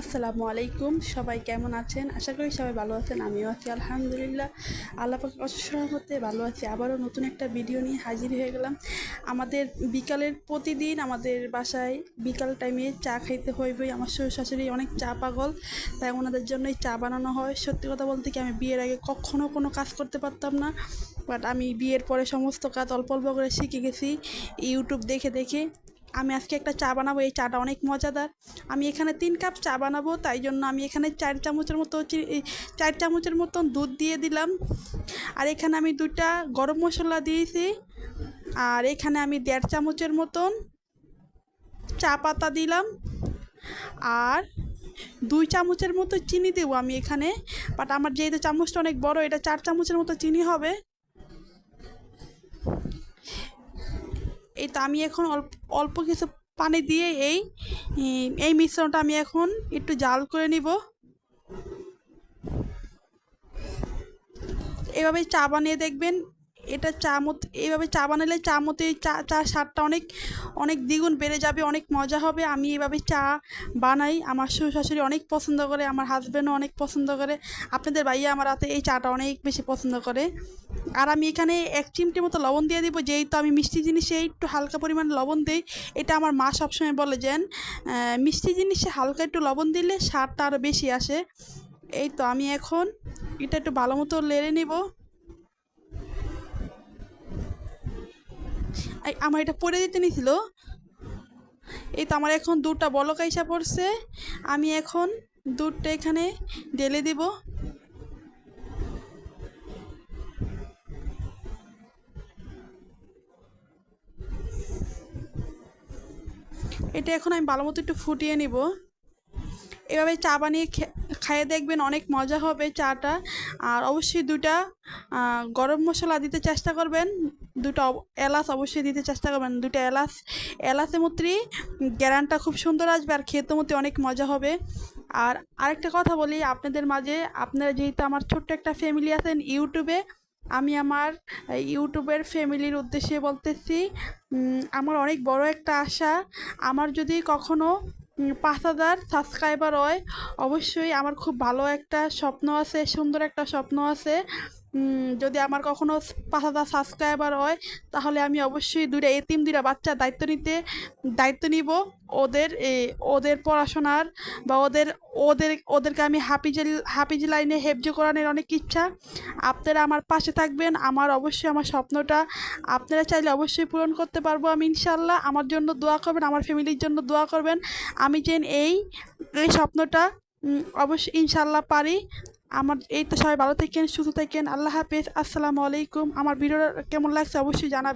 আসসালামু আলাইকুম। সবাই কেমন আছেন? আশা করি সবাই ভালো আছেন, আমিও আছি আলহামদুলিল্লাহ। আল্লাহ পাক অশেষ ভালো আছি। আবারও নতুন একটা ভিডিও নিয়ে হাজির হয়ে গেলাম। আমাদের বিকালের প্রতিদিন আমাদের বাসায় বিকাল টাইমে চা খাইতে হইবই আমার শ্বশুর শাশুড়ি অনেক চা পাগল, তাই ওনাদের জন্যই চা বানানো হয়। সত্যি কথা বলতে কি আমি বিয়ের আগে কখনো কোনো কাজ করতে পারতাম না বাট আমি বিয়ের পরে সমস্ত কাজ অল্প অল্প করে শিখে গেছি। ইউটিউব দেখে দেখে আমি আজকে একটা চা বানাবো, এই চাটা অনেক মজাদার। আমি এখানে তিন কাপ চা বানাবো, তাই জন্য আমি এখানে চার চামচের মতো চার চামচের মতন দুধ দিয়ে দিলাম। আর এখানে আমি দুটা গরম মশলা দিয়েছি। আর এখানে আমি দেড় চামচের মতন চা পাতা দিলাম। আর দুই চামচের মতো চিনি দেবো আমি এখানে। বাট আমার যেহেতু চামচটা অনেক বড়, এটা চার চামচের মতো চিনি হবে। তো আমি এখন অল্প অল্প কিছু পানি দিয়ে এই এই মিশ্রণটা আমি এখন একটু জাল করে নিব। এভাবে চা বানিয়ে দেখবেন। এটা চা মত এইভাবে চা বানালে চা মতো এই চা চা স্বাদটা অনেক অনেক দ্বিগুণ বেড়ে যাবে, অনেক মজা হবে। আমি এভাবে চা বানাই, আমার শ্বশুর শাশুড়ি অনেক পছন্দ করে, আমার হাজব্যান্ডও অনেক পছন্দ করে। আপনাদের ভাইয়া আমার হাতে এই চাটা অনেক বেশি পছন্দ করে। আর আমি এখানে এক চিমটি মতো লবণ দিয়ে দিব, যেহেতু আমি মিষ্টি জিনিসে একটু হালকা পরিমাণে লবণ দিই, এটা আমার মা সবসময় বলে যেন মিষ্টি জিনিসে হালকা একটু লবণ দিলে স্বাদটা আরও বেশি আসে। এই তো আমি এখন, এটা একটু ভালো মতো লেড়ে নিব। আমার এটা পড়ে দিতে নিছিল। এই তো আমার এখন দুধটা বলক আইসা পড়ছে। আমি এখন দুধটা এখানে ঢেলে দিব। এটা এখন আমি ভালো মতো একটু ফুটিয়ে নিব। এভাবে চা বানিয়ে খাইয়ে দেখবেন অনেক মজা হবে চাটা। আর অবশ্যই দুটা গরম মশলা দিতে চেষ্টা করবেন। দুটো এলাচ অবশ্যই দিতে চেষ্টা করবেন। দুটো এলাচ, এলাচের মধ্যে গ্যারানটা খুব সুন্দর আসবে আর খেতে মধ্যে অনেক মজা হবে। আর আরেকটা কথা বলি, আপনাদের মাঝে আপনারা যেহেতু আমার ছোট্ট একটা ফ্যামিলি আছেন ইউটিউবে, আমি আমার ইউটিউবের ফ্যামিলির উদ্দেশ্যে বলতেছি আমার অনেক বড় একটা আশা, আমার যদি কখনো পাঁচ হাজার সাবস্ক্রাইবার হয়, অবশ্যই আমার খুব ভালো একটা স্বপ্ন আছে, সুন্দর একটা স্বপ্ন আছে। যদি আমার কখনো পাঁচ হাজার সাবস্ক্রাইবার হয়, তাহলে আমি অবশ্যই দুইটা এতিম, দুইটা বাচ্চার দায়িত্ব নিতে, দায়িত্ব নিব। ওদের ওদের পড়াশোনার বা ওদের ওদের, ওদেরকে আমি হাফিজের হাফিজ লাইনে হেফজ করানোর অনেক ইচ্ছা। আপনারা আমার পাশে থাকবেন। আমার অবশ্যই আমার স্বপ্নটা আপনারা চাইলে অবশ্যই পূরণ করতে পারব আমি ইনশাল্লাহ আমার জন্য দোয়া করবেন, আমার ফ্যামিলির জন্য দোয়া করবেন। আমি যেন এই এই স্বপ্নটা অবশ্যই ইনশাল্লাহ পারি। আমার, এই তো সবাই ভালো থাকেন, সুস্থ থাকেন। আল্লাহ হাফেজ। আসসালামু আলাইকুম। আমার ভিডিওটা কেমন লাগছে অবশ্যই জানাবেন।